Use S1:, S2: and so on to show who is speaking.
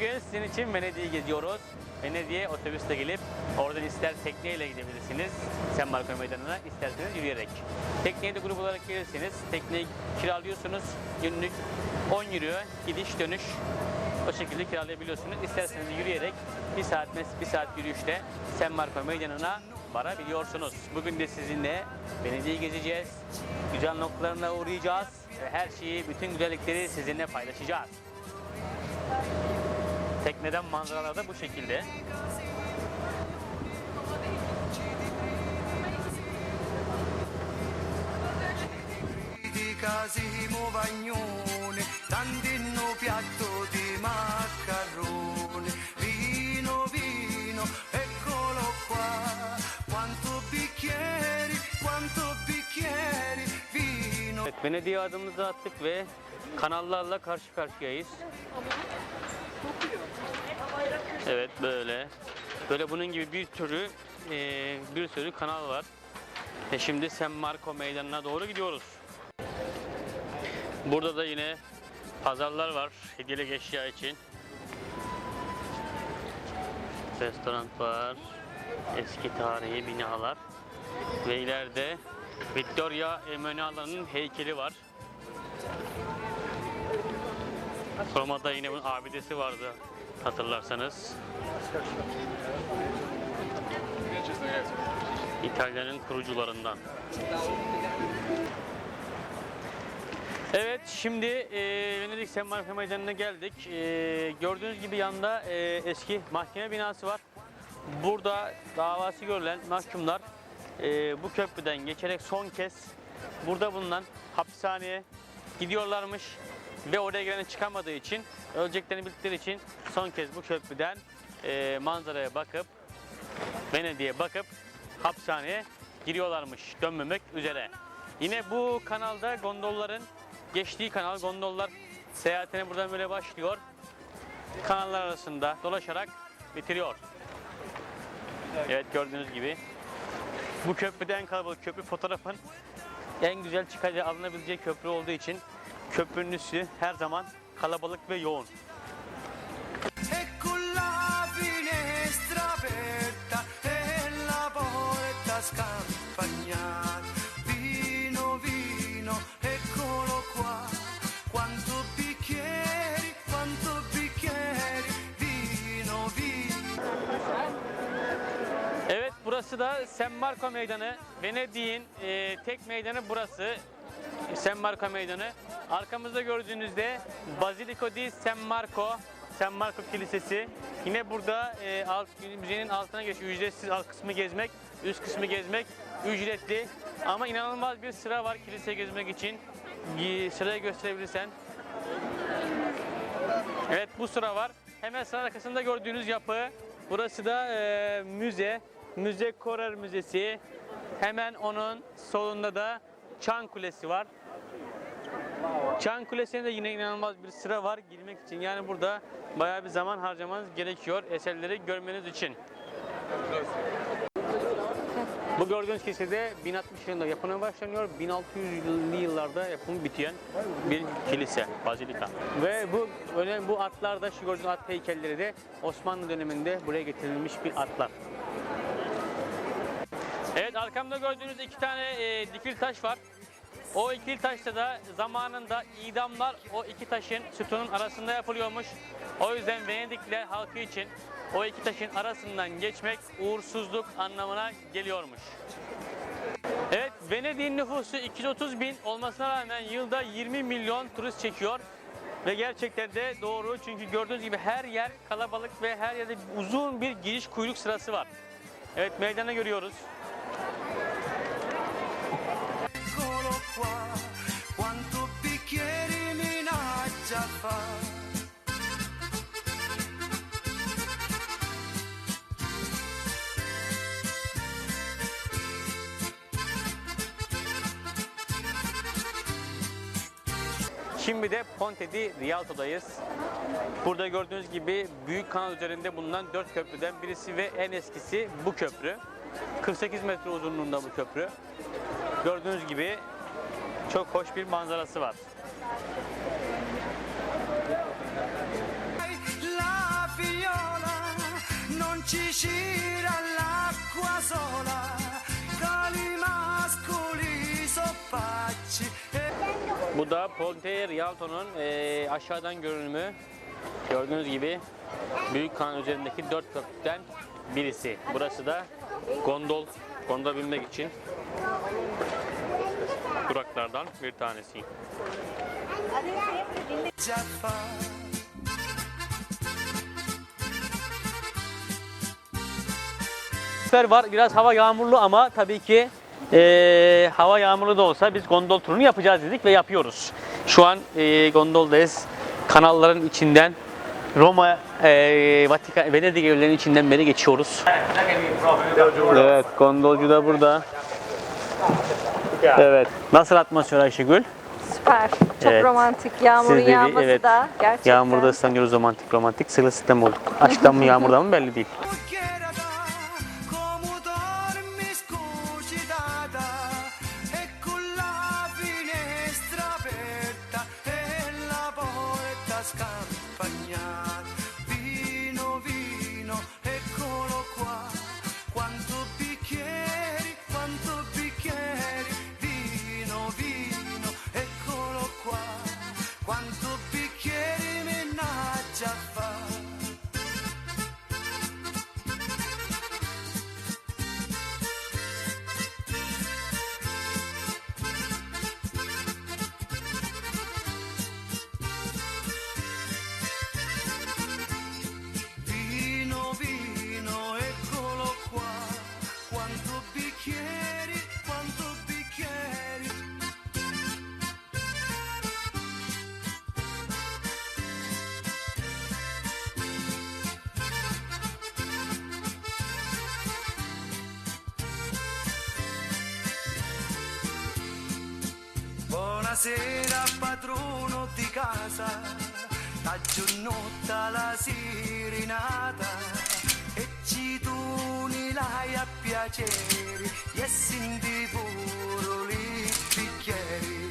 S1: Bugün sizin için Venedik'i geziyoruz. Venedik'e otobüsle gelip oradan ister tekneyle gidebilirsiniz San Marco Meydanı'na isterseniz yürüyerek. Tekneye de grup olarak gelirseniz tekneyi kiralıyorsunuz. Günlük 10 euro gidiş dönüş o şekilde kiralayabiliyorsunuz. İsterseniz yürüyerek bir saat bir saat yürüyüşte San Marco Meydanı'na varabiliyorsunuz. Bugün de sizinle Venedik'i gezeceğiz. Güzel noktalarına uğrayacağız ve her şeyi, bütün güzellikleri sizinle paylaşacağız. Tekneden manzaralar da bu şekilde.
S2: Casimo Vagnone, tantino piatto di maccarone, vino, vino, eccolo qua, quanto bicchieri, quanto bicchieri, vino.
S1: Evet, Venedik'e adımımızı attık ve kanallarla karşı karşıyayız. Evet böyle. Böyle bunun gibi bir türü e, bir sürü kanal var. Ve şimdi San Marco meydanına doğru gidiyoruz. Burada da yine pazarlar var hediyelik eşya için. Restoran var. Eski tarihi binalar. Ve ileride Victoria Emanuela'nın heykeli var. Roma'da yine bunun abidesi vardı hatırlarsanız. İtalya'nın kurucularından. Evet şimdi e, Venedik San Marco Meydanı'na geldik. E, gördüğünüz gibi yanında e, eski mahkeme binası var. Burada davası görülen mahkumlar e, bu köprüden geçerek son kez burada bulunan hapishaneye gidiyorlarmış ve oraya giren çıkamadığı için öleceklerini bildikleri için son kez bu köprüden e, manzaraya bakıp Venedik'e bakıp hapishaneye giriyorlarmış dönmemek üzere. Yine bu kanalda gondolların geçtiği kanal gondollar seyahatine buradan böyle başlıyor. Kanallar arasında dolaşarak bitiriyor. Evet gördüğünüz gibi bu köprüde en kalabalık köprü fotoğrafın en güzel çıkacağı alınabileceği köprü olduğu için köprünün üstü her zaman kalabalık ve yoğun. Evet burası da San Marco Meydanı. Venedik'in e, tek meydanı burası. San Marco Meydanı. Arkamızda gördüğünüzde Basilico di San Marco, San Marco Kilisesi. Yine burada e, alt, müzenin altına geç ücretsiz alt kısmı gezmek, üst kısmı gezmek ücretli. Ama inanılmaz bir sıra var kilise gezmek için. Sırayı gösterebilirsen. Evet bu sıra var. Hemen sıra arkasında gördüğünüz yapı. Burası da e, müze. Müze Korer Müzesi. Hemen onun solunda da Çan Kulesi var. Çan Kulesi'ne de yine inanılmaz bir sıra var girmek için. Yani burada bayağı bir zaman harcamanız gerekiyor eserleri görmeniz için. Bu gördüğünüz kilisede 1060 yılında yapımına başlanıyor. 1600'lü yıllarda yapımı bitiyen bir kilise, bazilika. Ve bu önemli bu atlar da şu gördüğünüz at heykelleri de Osmanlı döneminde buraya getirilmiş bir atlar. Evet arkamda gördüğünüz iki tane e, dikil taş var. O ikili taşta da zamanında idamlar o iki taşın sütunun arasında yapılıyormuş. O yüzden Venedikliler halkı için o iki taşın arasından geçmek uğursuzluk anlamına geliyormuş. Evet Venedik'in nüfusu 230 bin olmasına rağmen yılda 20 milyon turist çekiyor. Ve gerçekten de doğru çünkü gördüğünüz gibi her yer kalabalık ve her yerde uzun bir giriş kuyruk sırası var. Evet meydanı görüyoruz. Şimdi de Ponte di Rialto'dayız. Burada gördüğünüz gibi Büyük Kanal üzerinde bulunan dört köprüden birisi ve en eskisi bu köprü. 48 metre uzunluğunda bu köprü. Gördüğünüz gibi çok hoş bir manzarası var.
S2: Non ci gira l'acqua sola
S1: Bu da Ponte Rialto'nun e, aşağıdan görünümü. Gördüğünüz gibi Büyük Kanal üzerindeki dört köprüden birisi. Burası da gondol, gondola binmek için duraklardan bir tanesi. sefer var. Biraz hava yağmurlu ama tabii ki eee, hava yağmurlu da olsa biz gondol turunu yapacağız dedik ve yapıyoruz. Şu an eee, gondoldayız. Kanalların içinden Roma, eee Vatikan, Venedik evlerinin içinden beri geçiyoruz. Evet, gondolcu da burada. Evet. Nasıl atmosfer Ayşegül?
S3: Süper. Çok
S1: Evet.
S3: romantik. Yağmurun
S1: Siz
S3: yağması
S1: evet.
S3: da gerçekten.
S1: Yağmurda ıslanıyoruz romantik romantik. Sırılsıklam olduk. Aşktan mı yağmurdan mı belli değil.
S2: Buonasera padrono di casa, aggiornotta la sirinata e ci tuni l'hai a piacere e senti pure i bicchieri.